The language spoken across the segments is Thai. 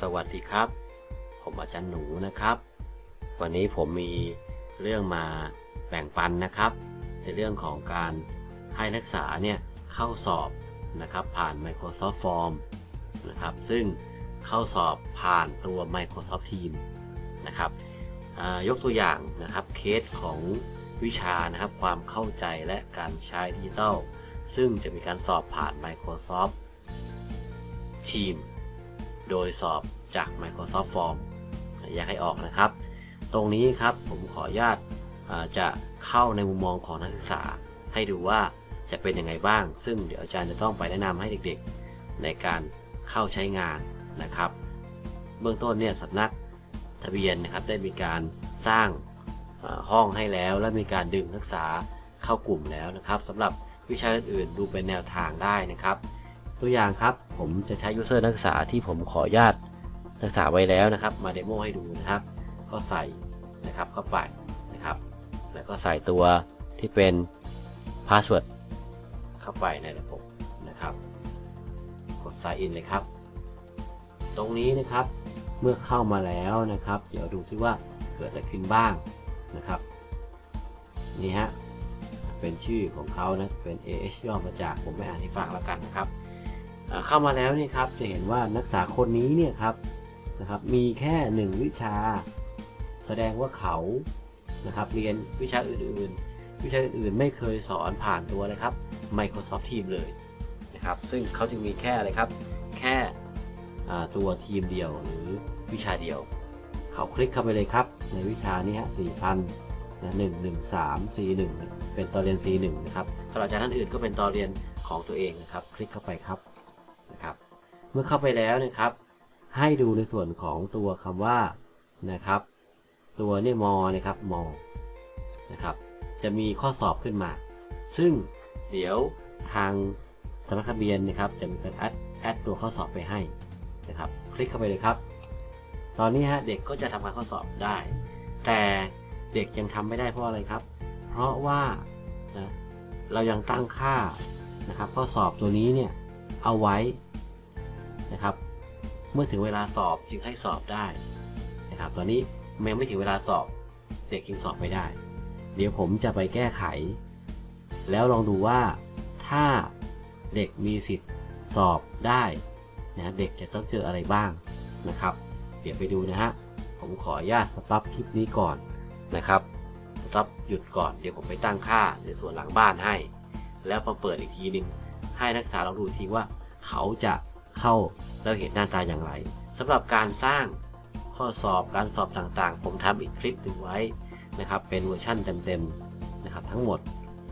สวัสดีครับ ผมอาจารย์หนูนะครับ วันนี้ผมมีเรื่องมาแบ่งปันนะครับ ในเรื่องของการให้นักศึกษาเนี่ยเข้าสอบนะครับผ่าน Microsoft Form นะครับซึ่งเข้าสอบผ่านตัว Microsoft Teams นะครับยกตัวอย่างนะครับเคสของวิชานะครับความเข้าใจและการใช้ดิจิทัลซึ่งจะมีการสอบผ่าน Microsoft Teams โดยสอบจาก Microsoft Form อยากให้ออกนะครับ ตรงนี้ครับผมขออนุญาตจะเข้าในมุมมองของนักศึกษา ให้ดูว่าจะเป็นยังไงบ้าง ซึ่งเดี๋ยวอาจารย์จะต้องไปแนะนำให้เด็กๆ ในการเข้าใช้งานนะครับ เบื้องต้นเนี่ยสำนักทะเบียนนะครับได้มีการสร้างห้องให้แล้ว และมีการดึงนักศึกษาเข้ากลุ่มแล้วนะครับสำหรับวิชาอื่นๆดูเป็นแนวทางได้นะครับ ตัวอย่างครับผมจะใช้ user นักศึกษาที่ผมขออนุญาตนักศึกษาไว้แล้วนะครับ มาเดโมให้ดูนะครับ ก็ใส่นะครับเข้าไปนะครับ แล้วก็ใส่ตัวที่เป็น password เข้าไปในระบบนะครับกด sign in เลยครับ ตรงนี้นะครับเมื่อเข้ามาแล้วนะครับ เดี๋ยวดูซิว่าเกิดอะไรขึ้นบ้างนะครับ นี่ฮะเป็นชื่อของเขานะเป็น AH ย่อมาจากผมไม่อ่านให้ฟังแล้วกันนะครับ เข้ามาแล้วนี่ครับจะเห็นว่านักศึกษาคนนี้เนี่ยครับนะครับมีแค่หนึ่งวิชา แสดงว่าเขานะครับเรียนวิชาอื่นๆ วิชาอื่นๆไม่เคยสอนผ่านตัวเลยครับ Microsoft Teams เลยนะครับซึ่งเขาจึงมีแค่อะไรครับ แค่ตัวทีมเดียวหรือวิชาเดียว เขาคลิกเข้าไปเลยครับ ในวิชานี้ฮะ4,000นะ1 1 3 4 1เป็นตอนเรียน C1 นะครับสำหรับอาจารย์ท่านอื่นก็เป็นตอนเรียนของตัวเองนะครับ คลิกเข้าไปครับ เมื่อเข้าไปแล้วนะครับ ให้ดูในส่วนของตัวคำว่านะครับ ตัวเนี่ยมอนะครับมอนะครับ จะมีข้อสอบขึ้นมา ซึ่งเดี๋ยวทางธนาคารเบียนนะครับ จะมีการแอดแอดตัวข้อสอบไปให้นะครับ คลิกเข้าไปเลยครับ ตอนนี้ฮะเด็กก็จะทำการข้อสอบได้ แต่เด็กยังทำไม่ได้เพราะอะไรครับ เพราะว่านะเรายังตั้งค่านะครับ ข้อสอบตัวนี้เนี่ยเอาไว้ นะครับ เมื่อถึงเวลาสอบจึงให้สอบได้นะครับ ตอนนี้ยังไม่ถึงเวลาสอบเด็กจึงสอบไม่ได้ เดี๋ยวผมจะไปแก้ไข แล้วลองดูว่าถ้าเด็กมีสิทธิ์สอบได้นะเด็กจะต้องเจออะไรบ้างนะครับ เดี๋ยวไปดูนะฮะผมขออนุญาตสต็อปคลิปนี้ก่อนนะครับสต็อปหยุดก่อนเดี๋ยวผมไปตั้งค่าในส่วนหลังบ้านให้ แล้วพอเปิดอีกทีหนึงให้นักศึกษาลองดูทีว่าเขาจะ เข้าแล้วเห็นหน้าตาอย่างไรสำหรับการสร้างข้อสอบการสอบต่างๆ ผมทำอีกคลิปหนึ่งไว้นะครับ เป็นเวอร์ชั่นเต็มๆนะครับทั้งหมด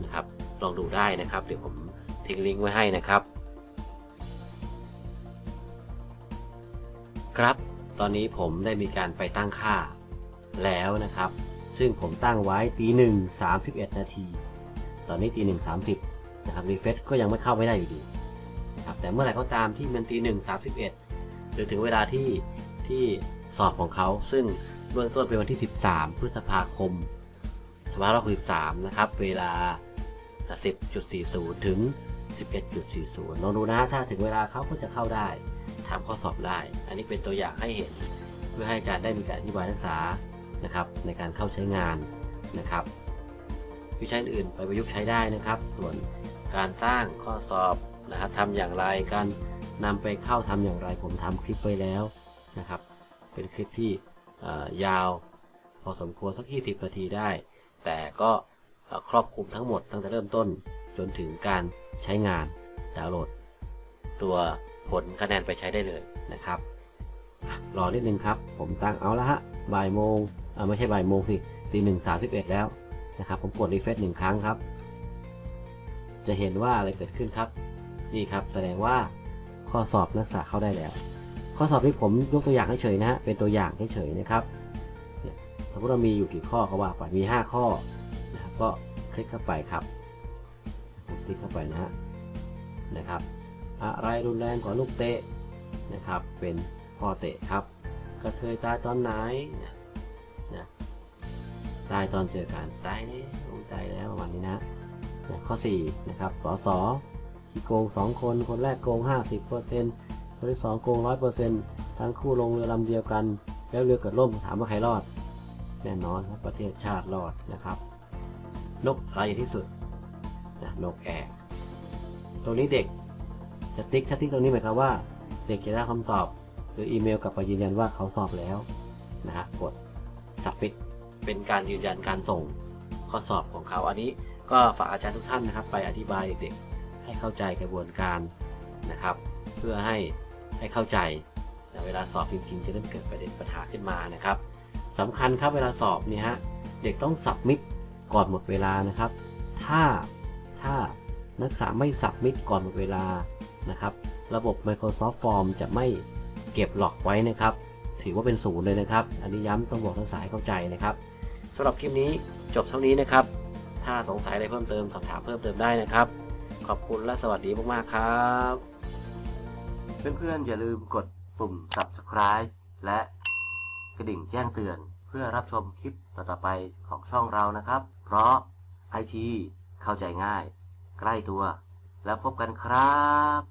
นะครับลองดูได้นะครับเดี๋ยวผมทิ้งลิงก์ไว้ให้นะครับ ครับตอนนี้ผมได้มีการไปตั้งค่าแล้วนะครับ ซึ่งผมตั้งไว้ตีหนึ่งสามสิบเอ็ดนาที ตอนนี้ตีหนึ่งสามสิบนะครับรีเฟซก็ยังไม่เข้าไม่ได้อยู่ดี แต่เมื่อไหร่ก็ตามที่มันตีหนึ่งสามสิบเอ็ดหรือถึงเวลาที่ที่สอบของเขา ซึ่งเบื้องต้นเป็นวันที่ 13 พฤษภาคม2563นะครับ เวลา 10.40 ถึง 11.40ลองดูนะถ้าถึงเวลาเขาก็จะเข้าได้ถามข้อสอบได้ อันนี้เป็นตัวอย่างให้เห็น เพื่อให้อาจารย์ได้มีการอธิบายนักศึกษานะครับ ในการเข้าใช้งานนะครับวิชาอื่นไปประยุกต์ใช้ได้นะครับ ส่วนการสร้างข้อสอบ นะครับทำอย่างไรการนำไปเข้าทำอย่างไร ผมทำคลิปไปแล้วนะครับ เป็นคลิปที่ยาวพอสมควรสัก 20 นาทีได้ แต่ก็ครอบคลุมทั้งหมดตั้งแต่เริ่มต้นจนถึงการใช้งานดาวน์โหลด ตัวผลคะแนนไปใช้ได้เลยนะครับรอนิดนึงครับ ผมตั้งเอาละฮะบ่ายโมงไม่ใช่บ่ายโมงสิตีหนึ่งสามสิบเอ็ดแล้วนะครับ ผมกดรีเฟรชหนึ่งครั้งครับ จะเห็นว่าอะไรเกิดขึ้นครับ นี่ครับแสดงว่าข้อสอบนักศึกษาเข้าได้แล้ว ข้อสอบที่ผมยกตัวอย่างให้เฉยนะฮะเป็นตัวอย่างให้เฉยนะครับสมมติเรามีอยู่กี่ข้อก็ว่าไปมี 5 ข้อนะครับก็คลิกเข้าไปครับคลิกเข้าไปนะฮะนะครับอะไรรุนแรงกว่าลูกเตะนะครับเป็นพ่อเตะครับ กระเทยตายตอนไหนนะตายตอนเจอกันตายแล้วผมตายแล้วประมาณนี้นะนะข้อ 4 นะครับสอสอ ที่โกง 2 คน คนแรกโกง 50%คคนที่สองโกงร้อยเปอร์เซ็นต์ทั้งคู่ลงเรือลำเดียวกัน แล้วเรือเกิดล่มถามว่าใครรอด แน่นอนครับประเทศชาติรอดนะครับ นกอะไรที่สุดนะนกแอร์ตรงนี้เด็กจะติ๊กถ้าติ๊กตรงนี้หมายความว่า เด็กจะได้คำตอบ หรืออีเมลกลับมายืนยันว่าเขาสอบแล้วนะฮะกด submit เป็นการยืนยันการส่งข้อสอบของเขาอันนี้ก็ฝากอาจารย์ทุกท่านนะครับ ไปอธิบายเด็กๆ ให้เข้าใจกระบวนการนะครับ เพื่อให้ให้เข้าใจเวลาสอบจริงๆ จะเริ่มเกิดประเด็นปัญหาขึ้นมานะครับสำคัญครับเวลาสอบเนี่ยฮะเด็กต้อง submit ก่อนหมดเวลานะครับ ถ้าถ้านักศึกษาไม่ submit ก่อนหมดเวลานะครับ ระบบ Microsoft Form จะไม่เก็บหลอกไว้นะครับ ถือว่าเป็นศูนย์เลยนะครับ อันนี้ย้ำต้องบอกนักศึกษาให้เข้าใจนะครับสำหรับคลิปนี้จบเท่านี้นะครับ ถ้าสงสัยอะไรเพิ่มเติมสอบถามเพิ่มเติมได้นะครับ ขอบคุณและสวัสดีมากๆครับ เพื่อนๆอย่าลืมกดปุ่ม subscribe และกระดิ่งแจ้งเตือน เพื่อรับชมคลิปต่อๆไปของช่องเรานะครับ เพราะไอทีเข้าใจง่าย ใกล้ตัว แล้วพบกันครับ